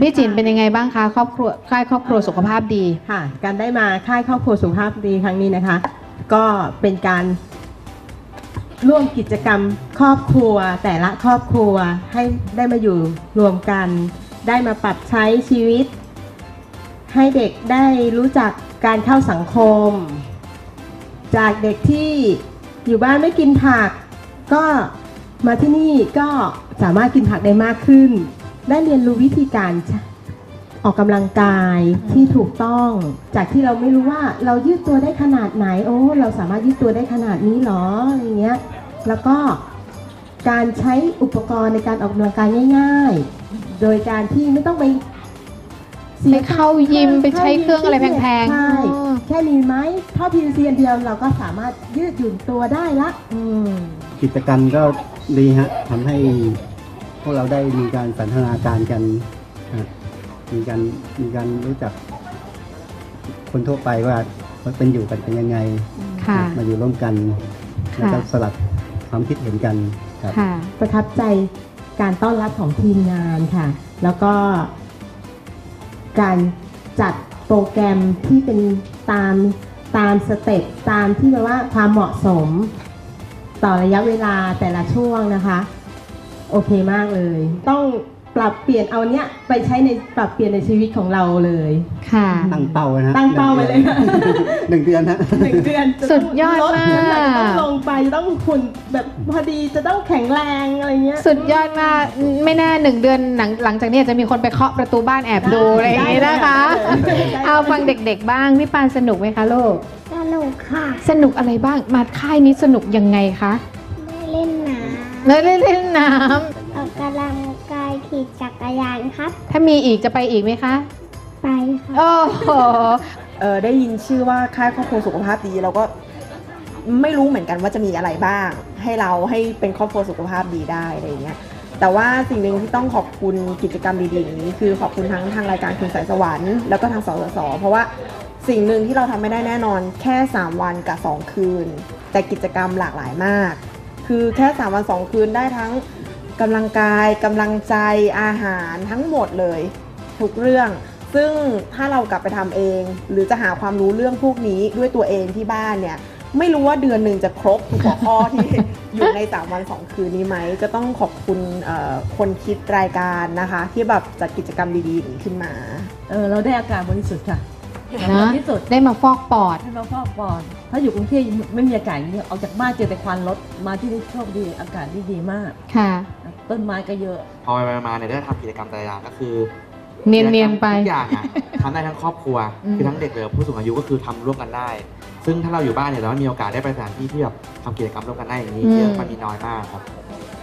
พี่จินเป็นยังไงบ้างคะครอบครัวค่ายครอบครัวสุขภาพดี ค่ะ การได้มาค่ายครอบครัวสุขภาพดีครั้งนี้นะคะ ก็เป็นการร่วมกิจกรรมครอบครัว แต่ละครอบครัวให้ได้มาอยู่รวมกัน ได้มาปรับใช้ชีวิต ให้เด็กได้รู้จักการเข้าสังคม จากเด็กที่อยู่บ้านไม่กินผัก ก็มาที่นี่ก็สามารถกินผักได้มากขึ้น ได้เรียนรู้วิธีการใช้ออกกำลังกายที่ถูกต้อง จากที่เราไม่รู้ว่าเรายืดตัวได้ขนาดไหน โอ้ เราสามารถยืดตัวได้ขนาดนี้หรออะไรเงี้ยแล้วก็การใช้อุปกรณ์ในการออกกำลังกายง่าย ๆ โดยการที่ไม่ต้องไปสียไปเข้ายิมไปใช้เครื่องอะไรแพงๆใช่อ๋อแค่มีไหมท่อ PVC อันเดียวเราก็สามารถยืดหยุ่นตัวได้ละอืมกิจกรรมก็ดีฮะทำให้พ วกเราได้มีการสันทนาการกันฮะมีการมีการรู้จัก คนทั่วไปว่าว่าเป็นอยู่กันเป็นยังไง ค่ะมาอยู่ร่วมกันค่ะแล้วก็สลับความคิดเห็นกันครับ ค่ะ ประทับใจการต้อนรับของทีมงานค่ะ แล้วก็ การจัดโปรแกรมที่เป็นตามตามสเต็ปตามที่แบบว่าความเหมาะสม ต่อระยะเวลาแต่ละช่วงนะคะ โอเคมากเลย ต้องปรับเปลี่ยนเอาเนี้ยไปใช้ในปรับเปลี่ยนในชีวิตของเราเลย ค่ะ ตั้งเป้าไว้นะฮะตั้งเป้าไว้เลยค่ะหนึ่งเดือนฮะหนึ่งเดือนจะสุต้ดองยอดลมาก น้ำหนัต้องลงไปจะต้องหุ่นแบบพอดีจะต้องแข็งแรงอะไรเงี้ย สุดยอดมากไม่น่าหนึ่งเดือนหลังหลังจากนี้อาจจะมีคนไปเคาะประตูบ้านแอบดูอะไรอย่างนี้นะคะ ได้ได้ได้เอาฟังเด็กๆบ้างพี่ปานสนุกไหมคะลูกสนุกค่ะ สนุกอะไรบ้างมาค่ายนี้สนุกยังไงคะได้เล่น น้แล้วได้เล่นน้ำออกกำลังกายขี่จักรยานครับำถ้ามีอีกจะไปอีกไหมคะ ไปค่ะโอ้โห เออได้ยินชื่อว่าค่ายครอบครัวสุขภาพดีเราก็ไม่รู้เหมือนกันว่าจะมีอะไรบ้าง ให้เราให้เป็นครอบครัวสุขภาพดีได้อะไรอย่างเงี้ยแต่ว่าสิ่งหนึ่งที่ต้องขอบคุณกิจกรรมดีๆอย่างนี้ คือขอบคุณทั้งทางรายการคุณสายสวรรค์แล้วก็ทางสสสเพราะว่าสิ่งหนึ่งที่เราทำไม่ได้แน่นอนแค่ 3 วันกับ 2 คืน แต่กิจกรรมหลากหลายมาก คือแค่ 3 วัน 2 คืนได้ทั้งกำลังกายกำลังใจอาหารทั้งหมดเลย ทุกเรื่อง ซึ่งถ้าเรากลับไปทำเอง หรือจะหาความรู้เรื่องพวกนี้ด้วยตัวเองที่บ้านเนี่ยไม่รู้ว่าเดือนหนึ่งจะครบทุกหัวข้อที่อยู่ใน 3 วัน 2 คืนนี้ไหมจะต้องขอบคุณคนคิดรายการนะคะ ที่แบบจัดกิจกรรมดีๆอย่างนี้ขึ้นมา เออเราได้อากาศบริสุทธิ์ค่ะ นะสำคัญที่สุดได้มาฟอกปอดให้เราฟอกปอด ถ้าอยู่กรุงเทพไม่มีอากาศอย่างนี้ออกจากบ้านเจอแต่ควันรถมาที่นี่โชคดีอากาศที่ดีมากค่ะ ต้นไม้ก็เยอะพอไปๆมาๆเนี่ยได้ทำกิจกรรมแต่ละอย่างก็คือเนียนๆไปทุกอย่างอะทำได้ทั้งครอบครัวอืมคือทั้งเด็กเลยผู้สูงอายุก็คือทำร่วมกันได้ ซึ่งถ้าเราอยู่บ้านเนี่ยเราไม่มีโอกาสได้ไปสถานที่ที่แบบทำกิจกรรมร่วมกันได้อย่างนี้เยอะมันมีน้อยมากครับ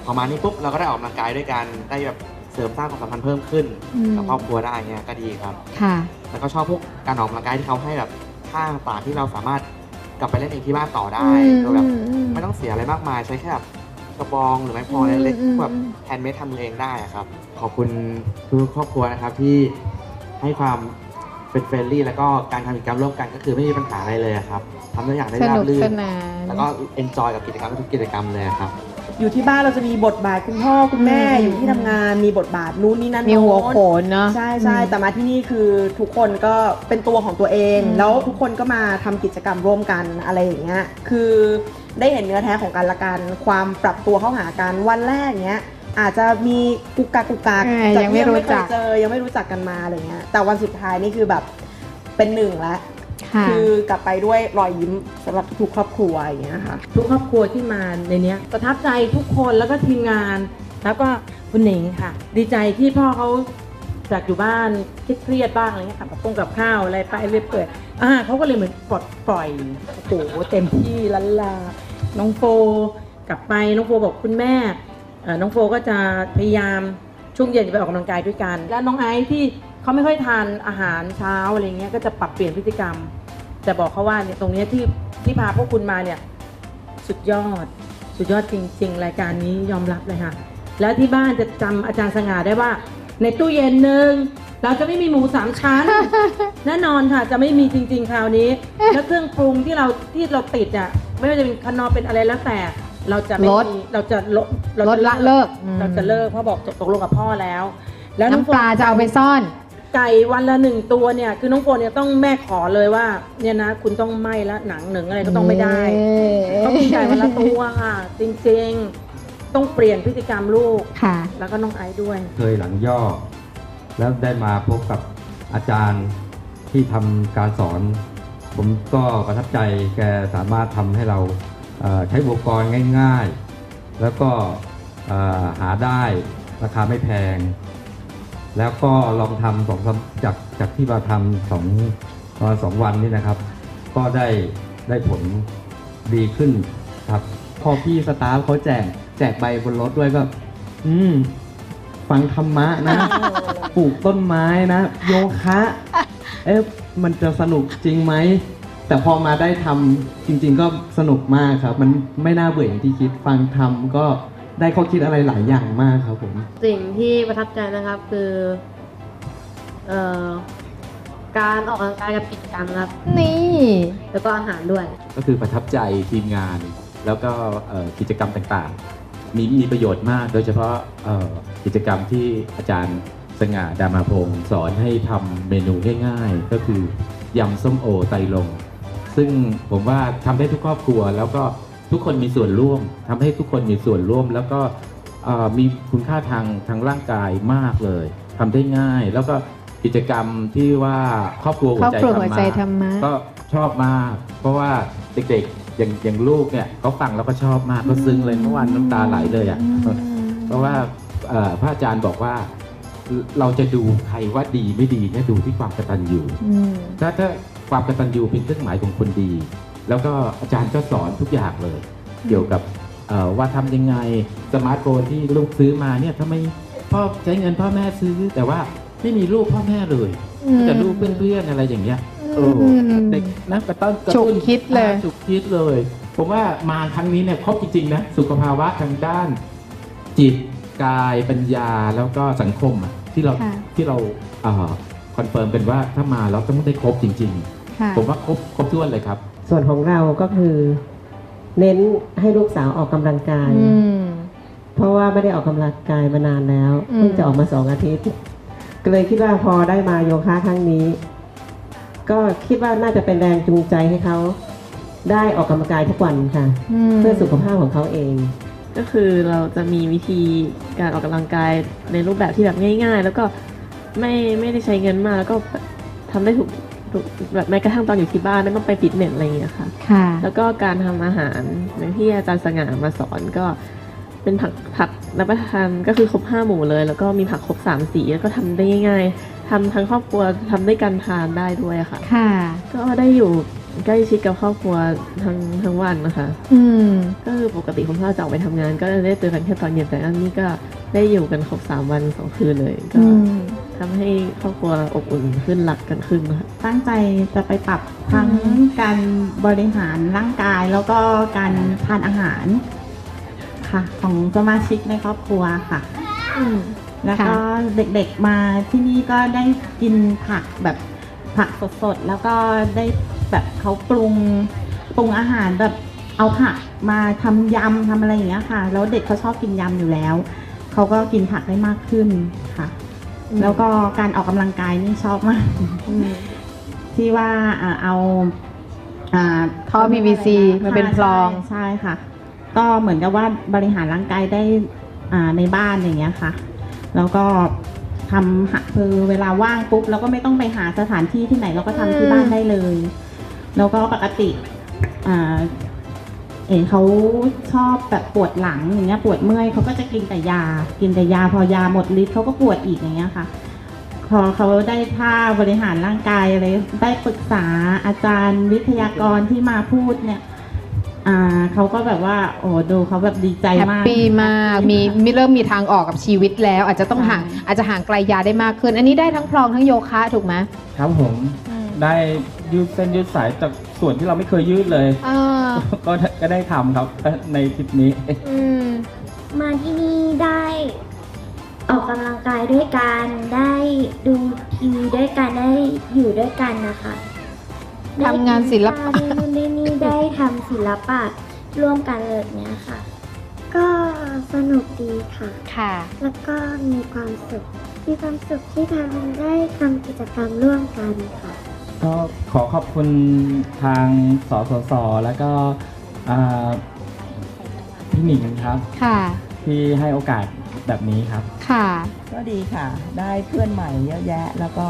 พอมานี่ปุ๊บเราก็ได้ออกกำลังกายด้วยกันได้แบบ เสริมสร้างความสัมพันธ์เพิ่มขึ้นอืม กับครอบครัวได้เงี้ยก็ดีครับ ค่ะ แล้วก็ชอบพวกการออกกำลังกายที่เขาให้แบบท่าต่างๆที่เราสามารถกลับไปเล่นเองที่บ้านต่อได้อืมโดยแบบอืมอืมไม่ต้องเสียอะไรมากมายใช้แค่แบบกระบองหรือไม้พอเล็กอืม ๆแบบอืมแฮนด์เมดทำมือเองได้อะครับ ขอบคุณทุกครอบครัวนะครับที่ให้ความเป็นเฟรนลี่แล้วก็การทำกิจกรรมร่วมกันก็คือไม่มีปัญหาอะไรเลยอะครับทำทุกอย่างได้สรานุบกรื่สนนาน แล้วก็เอนจอยกับกิจกรรมทุกกิจกรรมเลยอะครับ อยู่ที่บ้านเราจะมีบทบาทคุณพ่อคุณแม่อืมอยู่ที่ทำงานมีบทบาทนู้นนี่นั่นมีหัวโน้นโขนเนาะใช่ใช่อืมแต่มาที่นี่คือทุกคนก็เป็นตัวของตัวเองอืมแล้วทุกคนก็มาทำกิจกรรมร่วมกันอะไรอย่างเงี้ยคือได้เห็นเนื้อแท้ของกันและกันความปรับตัวเข้าหากันวันแรกเนี้ยอาจจะมีกุกกักกุกกักเออจากยังไม่ที่รู้เคจัยกเจอยังไม่รู้จักกันมาอะไรเงี้ยแต่วันสุดท้ายนี่คือแบบเป็นหนึ่งแล้ว ค่ะคือกลับไปด้วยรอยยิ้มสำหรับทุกครอบครัวอย่างเงี้ยค่ะ ทุกครอบครัวที่มาในเนี้ยประทับใจทุกคนแล้วก็ทีมงาน แล้วก็คุณหนิงค่ะ ดีใจที่พ่อเขาจากอยู่บ้านเครียดๆบ้างอะไรเงี้ยค่ะกับปงกับข้าวอะไรไปเรื่อยเปื่อยอ่าเขาก็เลยเหมือนปลดปล่อยโอ้โหเต็มที่ลันลา น้องโฟกลับไปน้องโฟบอกคุณแม่เอ่อน้องโฟก็จะพยายามช่วงเย็นจะไปออกกำลังกายด้วยกัน แล้วน้องไอซ์ที่เขาไม่ค่อยทานอาหารเช้าอะไรเงี้ยก็จะปรับเปลี่ยนพฤติกรรม แต่บอกเขาว่าเนี่ยตรงเนี้ยที่ที่พาพวกคุณมาเนี่ยสุดยอด สุดยอดจริง ๆ รายการนี้ยอมรับเลยค่ะ แล้วที่บ้านจะจำอาจารย์สง่าได้ว่า ในตู้เย็นหนึ่งเราจะไม่มีหมูสามชั้น แน่นอนค่ะจะไม่มีจริง ๆ คราวนี้ แล้วเครื่องปรุงที่เราที่เราติดอะไม่ว่าจะเป็นคนอเป็นอะไรแล้วแต่ เราจะไม่ลดมีเราจะลดเราลจะดละเลิกอืม เราจะเลิกเพราะบอกตกลงกับพ่อแล้ว แล้วน้องน้ำปลาจะเอาไปซ่อน ไก่วันละหนึ่งตัวเนี่ย คือน้องโฟนเนี่ยต้องแม่ขอเลยว่า เนี่ยนะ คุณต้องไหม้ละหนังหนึ่งอะไรก็ต้องไม่ได้ต้องกินไก่วันละตัวค่ะ จริงๆต้องเปลี่ยนพฤติกรรมลูกค่ะ แล้วก็น้องไอซ์ด้วย เคยหลังย่อ แล้วได้มาพบกับอาจารย์ที่ทำการสอน ผมก็ประทับใจแกสามารถทำให้เราเอ่อใช้อุปกรณ์ง่าย ๆ แล้วก็เอ่อหาได้ราคาไม่แพง แล้วก็ลองทำสองสามจากจากที่มาทำสองประมาณสองวันนี้นะครับ ก็ได้ได้ผลดีขึ้นครับ พอพี่สตาฟเขาแจกแจกใบบนรถด้วยก็ อืม ฟังธรรมะนะ ปลูกต้นไม้นะ โยคะ เอ๊ะมันจะสนุกจริงไหม แต่พอมาได้ทำจริง ๆ ก็สนุกมากครับ มันไม่น่าเบื่ออย่างที่คิด ฟังทำก็ ได้ข้อคิดอะไรหลายอย่างมากครับผม สิ่งที่ประทับใจนะครับคือเอ่อการออกกำลังกายกับกิจกรรมครับ นี่ แล้วก็อาหารด้วย ก็คือประทับใจทีมงาน แล้วก็เอ่อกิจกรรมต่างๆ มีมีประโยชน์มาก โดยเฉพาะเอ่อกิจกรรมที่อาจารย์สง่าดามาพงศ์สอนให้ทำเมนูง่ายๆ ก็คือยำส้มโอไตรลง ซึ่งผมว่าทำได้ทุกครอบครัวแล้วก็ ทุกคนมีส่วนร่วมทำให้ทุกคนมีส่วนร่วม แล้วก็เอ่อมีคุณค่าทางทางร่างกายมากเลยทำได้ง่าย แล้วก็กิจกรรมที่ว่าครอบครัวหัครวอบใจครัวหัวใจธรรมะธรรมะก็ชอบมาก เพราะว่าเด็กๆอย่างอย่างลูกเนี่ยเขาฟังแล้วก็ชอบมากก็ซึ้งเลยเมื่อวานน้ำตาไหลเลยอะเพราะว่าเอ่อพระอาจารย์บอกว่าเราจะดูใครว่าดีไม่ดีเนี่ยดูที่ความกตัญญูอืมถ้าถ้าความกตัญญูเป็นเครื่องหมายของคนดี แล้วก็อาจารย์ก็สอนทุกอย่างเลย เกี่ยวกับเอ่อว่าทำยังไงสมาร์ทโฟนที่ลูกซื้อมาเนี่ยทำไมพ่อใช้เงินพ่อแม่ซื้อ แต่ว่าไม่มีรูปพ่อแม่เลยอืมแต่รูปเพื่อนๆอะไรอย่างเงี้ยเออมเด็กนะกระตุ้นกระฉุกตุ้นคิดเลยอ่าฉุกคิดเลย ผมว่ามาครั้งนี้เนี่ยครบจริงๆนะสุขภาวะทางด้าน จิตกายปัญญาแล้วก็สังคมอะที่เราค่ะที่เราคอนเฟิร์มกันว่าถ้ามาเราต้องได้ครบจริงค่ะๆผมว่าครบครบถ้วนเลยครับ ส่วนของเราก็คือ เน้นให้ลูกสาวออกกำลังกาย อืม เพราะว่าไม่ได้ออกกำลังกายมานานแล้วอืม เพิ่งจะออกมาสองอาทิตย์ ก็เลยคิดว่าพอได้มาโยคะครั้งนี้ ก็คิดว่าน่าจะเป็นแรงจูงใจให้เขาได้ออกกำลังกายทุกวันค่ะมเพื่อสุขภาพของเขาเอง ก็คือเราจะมีวิธีการออกกำลังกายในรูปแบบที่แบบง่าย ๆ แล้วก็ไม่ไม่ได้ใช้เงินมากแล้วก็ทำได้ถูกถูก แบบแม้กระทั่งตอนอยู่ที่บ้านไม่ต้องไปฟิตเนสอะไรอย่างเงี้ยค่ะ ค่ะ แล้วก็การทำอาหารอย่างที่อาจารย์สง่ามาสอนก็เป็นผักผักรับประทานก็คือครบห้าหมู่เลย แล้วก็มีผักครบสามสีแล้วก็ทำได้ง่ายๆทำทั้งครอบครัวทำด้วยกันทานได้ด้วยค่ะ ค่ะ ก็ได้อยู่ใกล้ชิดกับครอบครัวทั้งทั้งวันนะคะ อืมก็คือปกติคุณพ่อจะออกไปทำงาน ก็ได้เจอกันแค่ตอนเย็นแต่อันนี้ก็ได้อยู่กันครบสามวันสองคืนเลย ก็อืม ทำให้ครอบครัวอบอุ่นขึ้นรักกันขึ้นนะคะตั้งใจจะไปปรับทั้งการบริหารร่างกายแล้วก็การทานอาหารค่ะ ของสมาชิกในครอบครัวค่ะอืมแล้วก็เด็กๆมาที่นี่ก็ได้กินผักแบบผักสดๆ แล้วก็ได้แบบเขาปรุงปรุงอาหารแบบเอาผักมาทำยำทำอะไรอย่างเงี้ยค่ะ แล้วเด็กเขาชอบกินยำอยู่แล้ว เขาก็กินผักได้มากขึ้นค่ะ แล้วก็การออกกำลังกายนี่ชอบมาก ที่ว่าอ่าเอาอ่าท่อ PVC มาเป็นพลองใช่ใช่ค่ะ ก็เหมือนกับว่าบริหารร่างกายได้อ่าในบ้านอย่างเงี้ยค่ะ แล้วก็ทำหาคือเวลาว่างปุ๊บเราก็ไม่ต้องไปหาสถานที่ที่ไหนเราก็ทำที่บ้านได้เลย แล้วก็ปกติอ่า เอ๋เขาชอบแบบปวดหลังอย่างเงี้ยปวดเมื่อยเขาก็จะกินแต่ยา กินแต่ยาพอยาหมดฤทธิ์เขาก็ปวดอีกอย่างเงี้ยค่ะ พอเขาได้ท่าบริหารร่างกายอะไรได้ปรึกษาอาจารย์วิทยากรที่มาพูดเนี่ยอ่าเขาก็แบบว่า โอ้ดูเขาแบบดีใจแฮปมาก ปี้มากมีมีเริ่มมีทางออกกับชีวิตแล้ว อาจจะต้องห่างอาจจะห่างไกลยาได้มากขึ้น อันนี้ได้ทั้งพลองทั้งโยคะถูกไหมครับผมได้ยืดเส้นยืดสายจากส่วนที่เราไม่เคยยืดเลย เออ ก็ก็ได้ทำครับในทริปนี้ อืมมาที่นี่ได้ออกกำลังกายด้วยกันได้ดูทีวีด้วยกันได้อยู่ด้วยกันนะคะทำงานศิลปะ ได้นู่นได้นี่ได้ทำศิลปะร่วมกันเลยเนี้ยค่ะ ก็สนุกดีค่ะ ค่ะ แล้วก็มีความสุข มีความสุขที่ทำได้ทำกิจกรรมร่วมกันค่ะ ก็ขอขอบคุณทางสสส แล้วก็อ่าพี่หนิงครับ ค่ะ ที่ให้โอกาสแบบนี้ครับ ค่ะ ก็ดีค่ะ ได้เพื่อนใหม่เยอะแยะ แล้วก็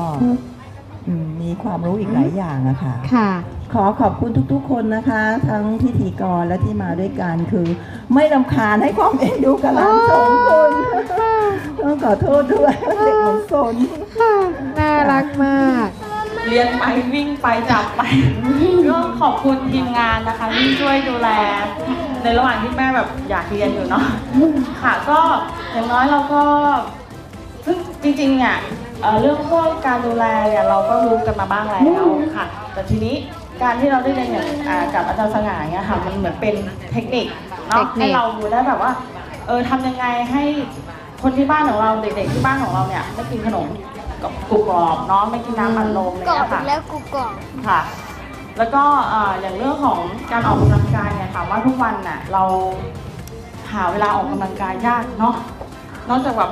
อืมมีความรู้อีกหลายอย่างอะค่ะ ค่ะ ขอขอบคุณทุกๆ คนนะคะ ทั้งพิธีกรและที่มาด้วยกันคือ ไม่ลำคาญให้ความเอ็นดูกับหลานสองคนต้องขอโทษด้วยเด็กมันสนน่ารักมาก เรียนไปวิ่งไปจับไปก็ขอบคุณทีมงานนะคะที่ช่วยดูแล ในระหว่างที่แม่แบบอยากเรียนอยู่เนาะค่ะก็อย่างน้อยเราก็ซึ่งจริงๆเนี่ยเอ่อเรื่องพวกการดูแลเนี่ยเราก็รู้กันมาบ้างแล้วค่ะ แต่ทีนี้การที่เราได้เรียนอย่างอ่ากับอาจารย์สง่าเนี่ยค่ะมันเหมือนเป็นเทคนิคเนาะเทคนิคให้เราได้แบบว่าเออทำยังไงให้คนที่บ้านของเราเด็กๆที่บ้านของเราเนี่ยไม่กินขนม กับกรุบกรอบเนาะไม่กินน้ำมันลมอะไรอย่างเลยค่ะแล้วกูกรอบค่ะ แล้วก็เอ่ออย่างเรื่องของการออกกำลังกายเนี่ยถามว่าทุกวันน่ะเราหาเวลาออกกำลังกายยากเนาะ นอกจากแบบ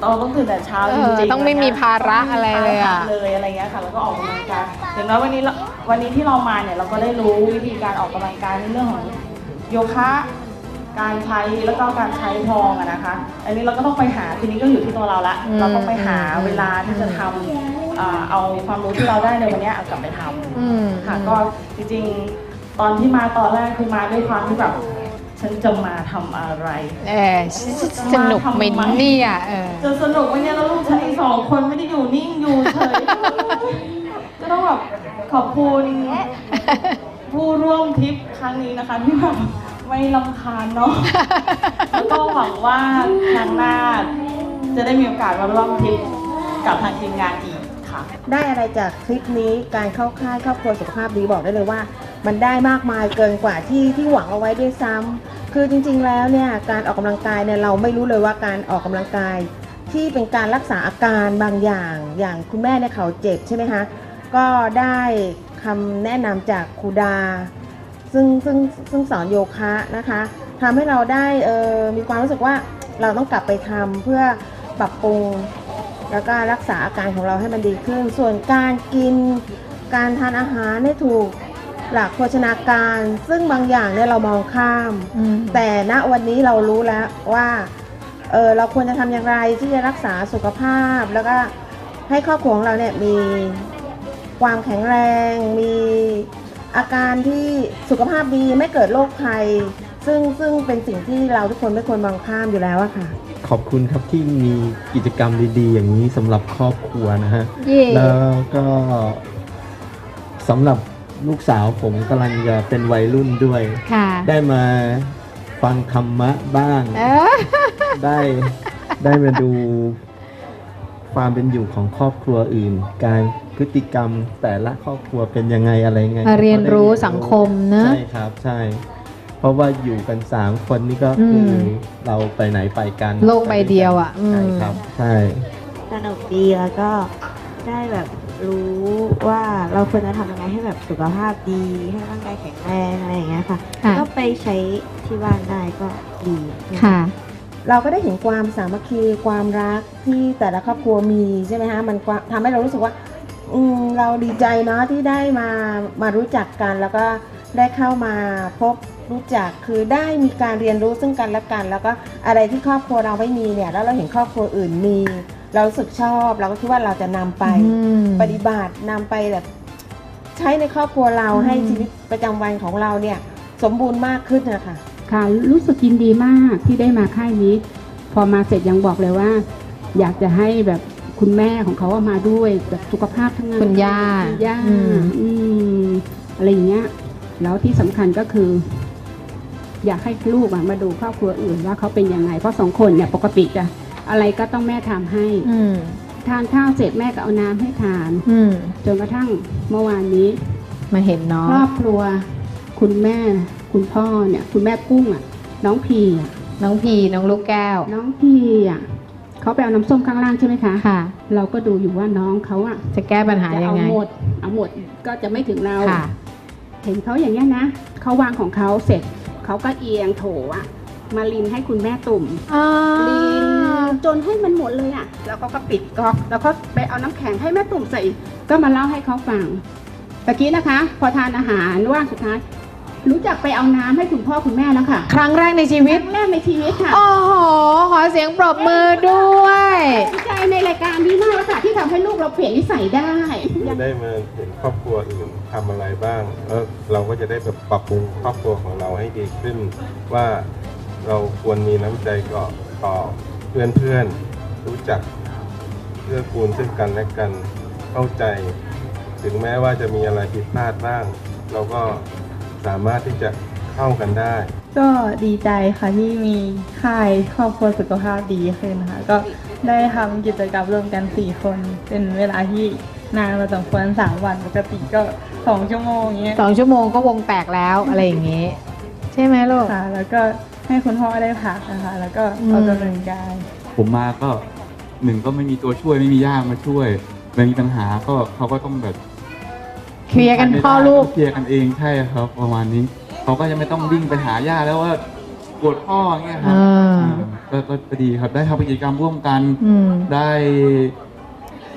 เราต้องตื่นแต่เช้าเอจอริงๆต้องไม่มีภาระอะไรเลยอะไม่มีภาเลยอะไรเงี้ยค่ะ แล้วก็ออกกำลังกายอย่างน้อยวันนี้เราวันนี้ที่เรามาเนี่ยเราก็ได้รู้วิธีการออกกำลังกายในเรื่องของโยคะ การใช้แล้วก็การใช้ทองอะนะคะ อันนี้เราก็ต้องไปหาทีนี้ก็อยู่ที่ตัวเราละ อืม เราต้องไปหาเวลาที่จะทำอ่าเอาความรู้ที่เราได้ในวันเนี้ยเอากลับไปทำอืมค่ะก็จริงๆ ตอนที่มาตอนแรกคือมาด้วยความที่แบบฉันจะมาทำอะไร เออสนุกไหมเนี่ยเออ จะสนุกไหมเนี่ยแล้วลูกฉันอีกสองคนไม่ได้อยู่นิ่งอยู่เฉย ก็ต้องแบบขอบคุณผู้ร่วมทริปครั้งนี้นะคะที่แบบ ไม่ลำคาญเนาะ แล้วก็หวังว่าครั้งหน้าจะได้มีโอกาสมาร่วมทริปกับทางทีมงานอีกค่ะ ได้อะไรจากคลิปนี้การเข้าค่ายครอบครัวสุขภาพดีบอกได้เลยว่า มันได้มากมายเกินกว่าที่ที่หวังเอาไว้ด้วยซ้ำคือจริงๆแล้วเนี่ยการออกกำลังกายเนี่ยเราไม่รู้เลยว่าการออกกำลังกาย ที่เป็นการรักษาอาการบางอย่างอย่างคุณแม่เนี่ยเขาเจ็บใช่ไหมคะก็ได้คำแนะนำจากครูดา ซึ่งซึ่งซึ่งสอนโยคะนะคะทำให้เราได้เออมีความรู้สึกว่าเราต้องกลับไปทำเพื่อปรับปรุงแล้วก็รักษาอาการของเราให้มันดีขึ้น ส่วนการกินการทานอาหารให้ถูกหลักโภชนาการ ซึ่งบางอย่างเนี่ยเรามองข้าม แต่ณวันนี้เรารู้แล้วว่าเออเราควรจะทำอย่างไรที่จะรักษาสุขภาพ แล้วก็ให้ครอบครัวของเราเนี่ยมีความแข็งแรง มี อาการที่สุขภาพดีไม่เกิดโรคภัย ซึ่งซึ่งเป็นสิ่งที่เราทุกคนไม่ควรมองข้ามอยู่แล้วอะค่ะ ขอบคุณครับที่มีกิจกรรมดีๆ อย่างนี้สำหรับครอบครัวนะฮะ เย่แล้วก็สำหรับลูกสาวผมกำลังจะเป็นวัยรุ่นด้วย ค่ะ ได้มาฟังธรรมะบ้าง เออ ได้ได้มาดู ความเป็นอยู่ของครอบครัวอื่น การพฤติกรรมแต่ละครอบครัวเป็นยังไงอะไรไงมาเรียนรู้สังคมนะใช่ครับใช่ เพราะว่าอยู่กันสามคนนี่ก็คืออมเราไปไหนไปกัน โลกใบเดียวอะอืใช่มครับใช่สนุกดีแล้วก็ได้แบบรู้ว่าเราควรจะทำยังไงให้แบบสุขภาพดี ให้ร่างกายแข็งแรงอะไรอย่างเงี้ยค่ะค่ะก็ไปใช้ที่บ้านได้ก็ดีค่ะ เราก็ได้เห็นความสามัคคีความรักที่แต่ละครอบครัวมีใช่ไหมฮะมันความทำให้เรารู้สึกว่าอืมเราดีใจเนาะที่ได้มามารู้จักกัน แล้วก็ได้เข้ามาพบรู้จักคือได้มีการเรียนรู้ซึ่งกันและกัน แล้วก็อะไรที่ครอบครัวเราไม่มีเนี่ยแล้วเราเห็นครอบครัวอื่นมี เรารู้สึกชอบเราก็คิดว่าเราจะนำไปอืมปฏิบัตินำไปแบบใช้ในครอบครัวเราอืมให้ชีวิตประจำวันของเราเนี่ยสมบูรณ์มากขึ้นนะคะ ค่ะรู้สึกยินดีมากที่ได้มาค่ายนี้ พอมาเสร็จยังบอกเลยว่า อยากจะให้แบบคุณแม่ของเขาอะมาด้วยแบบสุขภาพทั้งนั้นคุณย่าคุณย่าอืมอืมอะไรอย่างเงี้ย แล้วที่สำคัญก็คือ อยากให้ลูกอะมาดูครอบครัวอื่นว่าเขาเป็นยังไงเพราะสองคนเนี่ยปกติจะอะไรก็ต้องแม่ทำให้ อืมทานข้าวเสร็จแม่ก็เอาน้ำให้ทาน อืมจนกระทั่งเมื่อวานนี้ มาเห็นน้องครอบครัว คุณแม่ คุณพ่อเนี่ย คุณแม่กุ้งอะ น้องพีอะน้องพีน้องลูกแก้ว น้องพีอะเขาไปเอาน้ำส้มข้างล่างใช่ไหมคะค่ะ เราก็ดูอยู่ว่าน้องเขาอะจะแก้ปัญหาจะยังเอาไง หมด เอาหมดก็จะไม่ถึงเรา ค่ะ เห็นเขาอย่างเงี้ยนะเขาวางของเขาเสร็จเขาก็เอียงโถอะ มาลินให้คุณแม่ตุ่มอ่าลินจนให้มันหมดเลยอะ แล้วเขาก็ปิดก๊อก แล้วก็ไปเอาน้ำแข็งให้แม่ตุ่มใส่ ก็มาเล่าให้เขาฟังตะกี้นะคะ พอทานอาหารว่างสุดท้าย รู้จักไปเอาน้ำให้คุณพ่อคุณแม่แล้วค่ะครั้งแรกในชีวิตครั้งแรกในชีวิตค่ะโอ้โห ขอเสียงปรบมือด้วย ดีใจในรายการนี้มากเลยค่ะที่ทำให้ลูกเราเปลี่ยนนิสัยได้ ได้มาเห็นครอบครัวอื่นทำอะไรบ้างแล้วเราก็จะได้แบบปรับปรุงครอบครัวของเราให้ดีขึ้น ว่าเราควรมีน้ำใจก่อต่อเพื่อนเพื่อนๆรู้จักเพื่อกูลซึ่งกันและกันเข้าใจ ถึงแม้ว่าจะมีอะไรผิดพลาดบ้าง เราก็ สามารถที่จะเข้ากันได้ ก็ดีใจค่ะที่มีค่ายครอบครัวสุขภาพดีขึ้นค่ะก็ได้ทำกิจกรรมร่วมกันสี่คน เป็นเวลาที่นานพอสมควรสามวันปกติก็สองชั่วโมงอย่างเงี้ยสองชั่วโมงก็วงแตกแล้วอะไรอย่างงี้ ใช่ไหมลูกค่ะแล้วก็ให้คุณพ่อได้พักนะคะ แล้วก็ออกกำลังกายผมมาก็หนึ่งก็ไม่มีตัวช่วยไม่มีย่ามาช่วยมันมีปัญหาก็เขาก็ต้องแบบ เคลียร์กันพ่อลูก เคลียร์กันเองใช่ครับ ประมาณนี้เขาก็ยังไม่ต้องวิ่งไปหาย่าแล้วว่าปวดพ่ออย่างเงี้ยครับอ่าอืมก็ก็ก็ดีครับ ได้ทำกิจกรรมร่วมกัน อืม ได้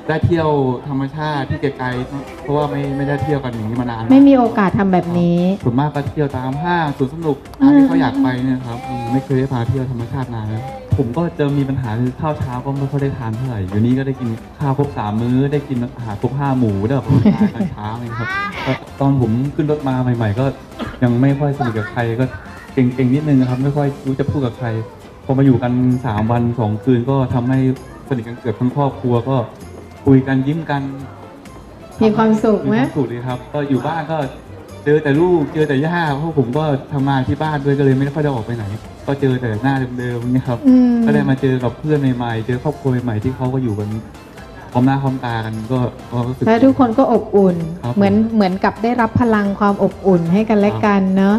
ได้เที่ยวธรรมชาติที่ไกลๆเพราะว่าไม่ไม่ได้เที่ยวกันอย่างนี้มานานไม่มีโอกาสทำแบบนี้ ส่วนมากก็เที่ยวตามห้างสวนสนุกตามที่เขาอยากไปเนี่ยครับอืมไม่เคยได้พาเที่ยวธรรมชาตินานแล้ว ผมก็จะมีปัญหาคือข้าวเช้าก็ไม่ค่อยได้ทานเท่าไหร่อยู่นี้ก็ได้กินข้าวครบสามมื้อได้กินอาหารครบห้าหมู่ได้ออกกำลังกายตอนเช้าเองครับก็ตอนผมขึ้นรถมาใหม่ ๆ ก็ยังไม่ค่อยสนิทกับใครก็เก่งๆนิดนึงนะครับ ไม่ค่อยรู้จะพูดกับใครพอมาอยู่กันสามวันสองคืนก็ทำให้สนิทกันเกือบทั้งครอบครัวก็คุยกันยิ้มกัน มีความสุขไหมมีความสุขเลยครับ ก็อยู่บ้านก็ เจอแต่ลูกเจอแต่ย่าเพราะผมก็ทำงานที่บ้านด้วยก็เลยไม่ค่อยได้ออกไปไหน ก็เจอแต่หน้าเดิมๆอย่างเงี้ยครับ อืม ก็ได้มาเจอกับเพื่อนใหม่ๆ เจอครอบครัวใหม่ๆที่เขาก็อยู่กันพร้อมหน้าพร้อมตากันก็ก็รู้สึก และทุกคนก็อบอุ่น ครับเหมือนเหมือนกับได้รับพลังความอบอุ่นให้กันและกันเนาะ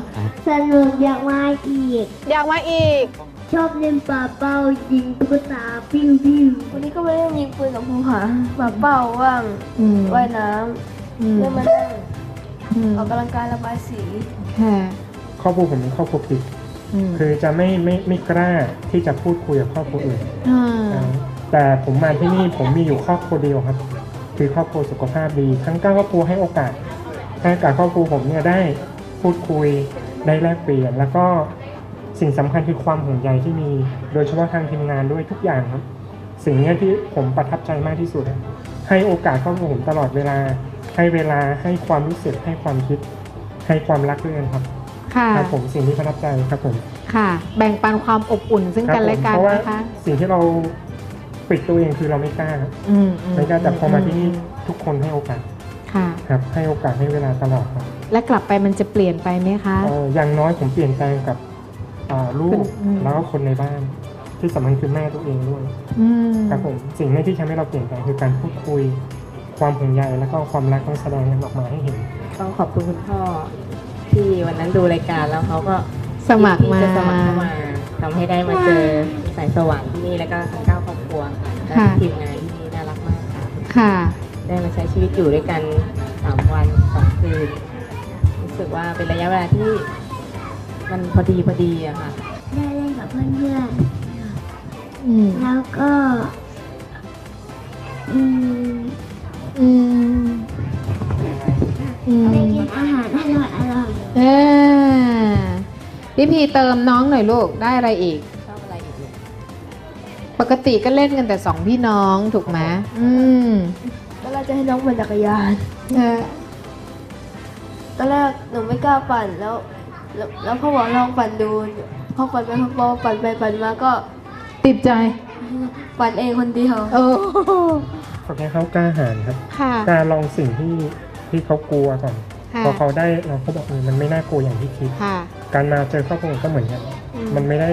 สนุกอยากมาอีก อยากมาอีก ชอบเล่นปลาเป้ายิงตุ๊กตาปิ้วปิ้ววันนี้ก็ไม่ได้ยิงปืนกับภูผาปลาเป้าว่างอืมว่ายน้อืมำเล่นมานั่ง อืมออกกำลังกายระบายสี ค่ะครอบครัวผมเป็นครอบครัวปิดอืมคือจะไม่ไม่ไม่กล้าที่จะพูดคุยกับครอบครัวอื่นอ่าแต่ผมมาที่นี่ผมมีอยู่ครอบครัวเดียวครับ คือครอบครัวสุขภาพดี ทั้งเก้าครอบครัวให้โอกาสให้โอกาสครอบครัวผมเนี่ยได้พูดคุยได้แลกเปลี่ยน แล้วก็สิ่งสำคัญคือความห่วงใยที่มี โดยเฉพาะทางทีมงานด้วยทุกอย่างครับ สิ่งเนี้ยที่ผมประทับใจมากที่สุดอะให้โอกาสครอบครัวผมตลอดเวลา ให้เวลาให้ความรู้สึกให้ความคิด ให้ความรักด้วยกันครับค่ะครับผมสิ่งที่ประทับใจครับผมค่ะ แบ่งปันความอบอุ่นซึ่งกันและกันเพราะว่านะคะสิ่งที่เราปิดตัวเองคือเราไม่กล้าครับอืมอืมไม่กล้าแต่พอมาอืมที่นี่ทุกคนให้โอกาสค่ะครับให้โอกาสให้เวลาตลอดครับ และกลับไปมันจะเปลี่ยนไปไหมคะเอ่ออย่างน้อยผมเปลี่ยนแปลงกับอ่าลูกอืมแล้วก็คนในบ้าน ที่สำคัญคือแม่ตัวเองด้วยอืมครับผมสิ่งนี้ที่ทำให้เราเปลี่ยนแปลงคือการพูดคุย ความห่วงใยแล้วก็ความรักต้องแสดงกันออกมาให้เห็น ต้องขอบคุณคุณพ่อที่วันนั้นดูรายการแล้วเขาก็สมัครมาที่จะสมัครเข้ามาทำให้ได้มาเจอสายสว่างที่นี่แล้วก็ทั้งเก้าครอบครัวและค่ะทีมงานที่นี่น่ารักมากค่ะค่ะ ได้มาใช้ชีวิตอยู่ด้วยกันสามวันสองคืนรู้สึกว่าเป็นระยะเวลาที่มันพอดีพอดีอะค่ะ ได้เล่นกับเพื่อนอืมๆแล้วก็ อืม อืมอืมได้กินอาหารอร่อยอร่อยเออพี่พีเติมน้องหน่อยลูกได้อะไรอีก ชอบอะไรอีกปกติก็เล่นกันแต่สองพี่น้องถูกไหมอืมแล้วเราจะให้น้องปั่นจักรยาน เออตอนแรกหนูไม่กล้าปั่นแล้วแล้วแล้วพ่อบอกลองปั่นดูพ่อปั่นไปพ่อปั่นไปปั่นมาก็ติดใจ ปั่นเองคนเดียวโอ้ ฝึกให้เขากล้าหาญครับค่ะ กล้าลองสิ่งที่ที่เขากลัวก่อนค่ะพอเขาได้เราก็บอกเออมันไม่น่ากลัวอย่างที่คิด ค่ะ การมาเจอครอบครัวก็เหมือนกัน อืม มันไม่ได้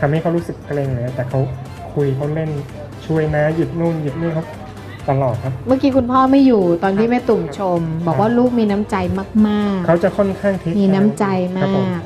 ทำให้เขารู้สึกเกรงเลยแต่เขาคุยเขาเล่นช่วยนะหยิบนู่นหยิบนี่เขาตลอดครับ เมื่อกี้คุณพ่อไม่อยู่ตอนที่แม่ตุ่มชม บอกว่าลูกมีน้ำใจมากเขาจะค่อนข้างเทคๆ มีน้ำใจครับผมามก